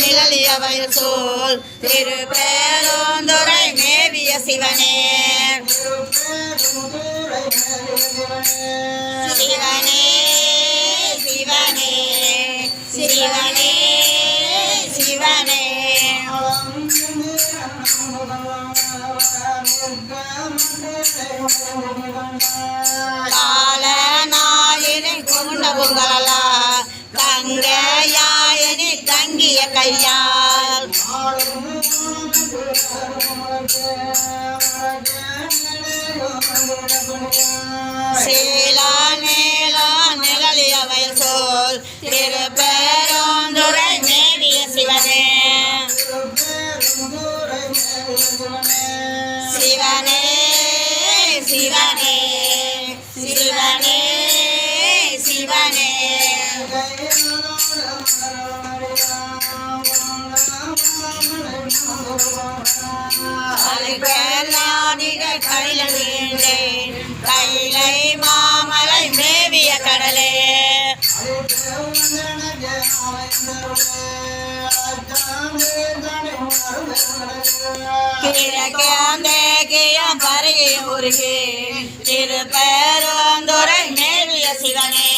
நிழலியவள் soul திரு பேரோந்துரை மேவிய சிவனே. சிவனே சிவனே சிவனே சிவனே. கால நாளில் கொண்ட கையால் சீலா நீலா நிழலிய வயல் சோல் திருப்பெருந்துரை மேவிய சிவனே சிவனே சிவனே சிவனே கைலை மாமலை மேவிய கடலே. கிழக்கேந்தேகியம் பருகி உருகி திருப்பெருந்துரை மேவிய சிவனே.